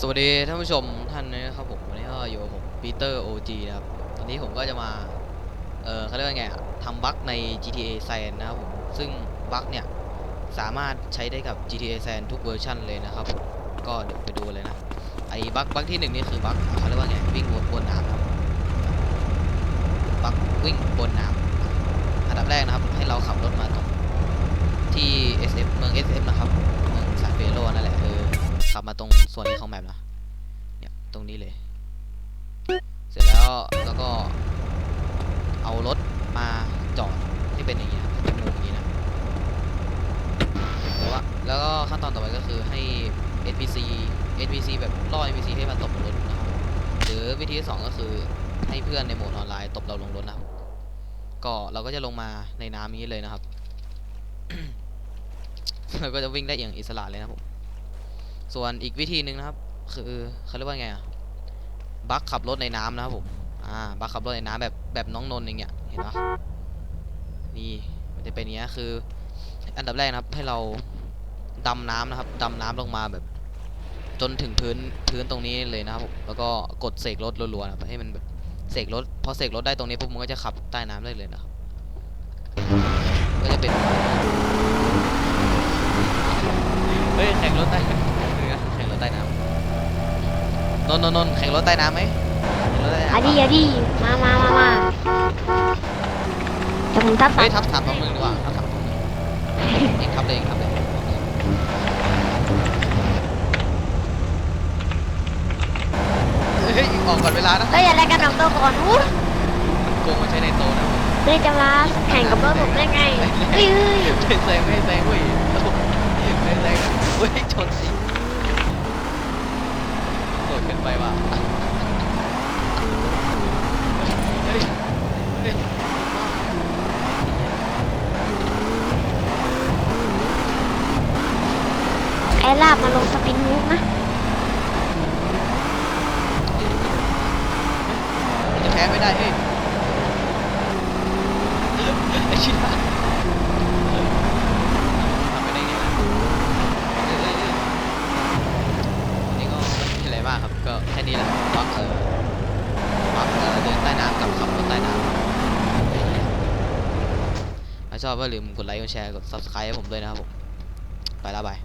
สวัสดีท่านผู้ชมท่านนะครับผมวันนี้ก็อยู่กับผมปีเตอร์โอจีนะครับตอนนี้ผมก็จะมา เออเขาเรียกว่าไงอะทำบั๊กใน GTA San นะครับผมซึ่งบั๊กเนี่ย สามารถใช้ได้กับ GTA San ทุกเวอร์ชันเลยนะครับ ก็เดี๋ยวไปดูเลยนะ ไอ้บั๊กบั๊กที่หนึ่งนี่คือบั๊กเขาเรียกว่าไงวิ่งบนบนน้ำครับบั๊กวิ่งบนน้ำอันดับแรกนะครับให้เราขับรถมาตรงที่ SF เมือง SF นะครับเมืองซานเฟโรนั่นแหละเออ ขับมาตรงส่วนนี้ของแมปนะเนี่ยตรงนี้เลย เสร็จแล้วแล้วก็เอารถมาจอดให้เป็นอย่างนี้นะเป็นมุมอย่างนี้นะแต่ว่าแล้วก็ขั้นตอนต่อไปก็คือให้ NPC NPC แบบล่อ NPC ให้มาตบรถนะครับหรือวิธีที่สองก็คือให้เพื่อนในโหมดออนไลน์ตบเราลงรถนะครับก็เราก็จะลงมาในน้ำนี้เลยนะครับเราก็จะวิ่งได้อย่างอิสระเลยนะครับผม ส่วนอีกวิธีหนึ่งนะครับ คือเขาเรียกว่าไงอะบัคขับรถในน้ำนะครับผมอ่าบัคขับรถในน้ำแบบแบบน้องนนท์อย่างเงี้ยเห็นปะนี่มันจะเป็นอย่างเงี้ยคือ อันดับแรกนะครับให้เราดำน้ำนะครับดำน้ำลงมาแบบจนถึงพื้นพื้นตรงนี้เลยนะครับแล้วก็กดเสกรถรัวๆนะให้มันแบบเสกรถพอเสกรถได้ตรงนี้ปุ๊บมันก็จะขับใต้น้ำได้เลยนะครับก็จะเป็นเฮ้ยแข่งรถใต้เรือแข่งรถใต้น้ำ นนท์นนท์นนท์แข่งรถใต้น้ำไหมแข่งรถใต้น้ำอะดีอะดีมามามามาจะผมทับเฮ้ยทับสามสองหนึ่งดีกว่าทับสามสองหนึ่งเองทับเลยเองทับเลยเฮ้ยออกก่อนเวลานะเฮ้ยอะไรกันหนังตัวก่อนอู้โกงมาใช้ในโตนะเฮ้ยจะมาแข่งกับรถผมได้ไงเฮ้ยเฮ้ย ไม่แซงไม่แซงเว้ยไม่แซงเฮ้ยชนสิโดดขึ้นไปว่ะเฮ้ยเฮ้ย ไอ้ลาบมาลงสปินมุกนะมันจะแพ้ไม่ได้เฮ้ยไอ้ชิบะทำไปได้ไงล่ะเอ้ยเอ้ยเอ้ยอันนี้ก็ไม่เป็นไรมากครับ ก็แค่นี้แหละบักเออบักเออเดินใต้น้ำกับขับรถใต้น้ำถ้าชอบก็อย่าลืมกดไลค์กดแชร์กด subscribe ให้ผมด้วยนะครับผม ไปแล้วบาย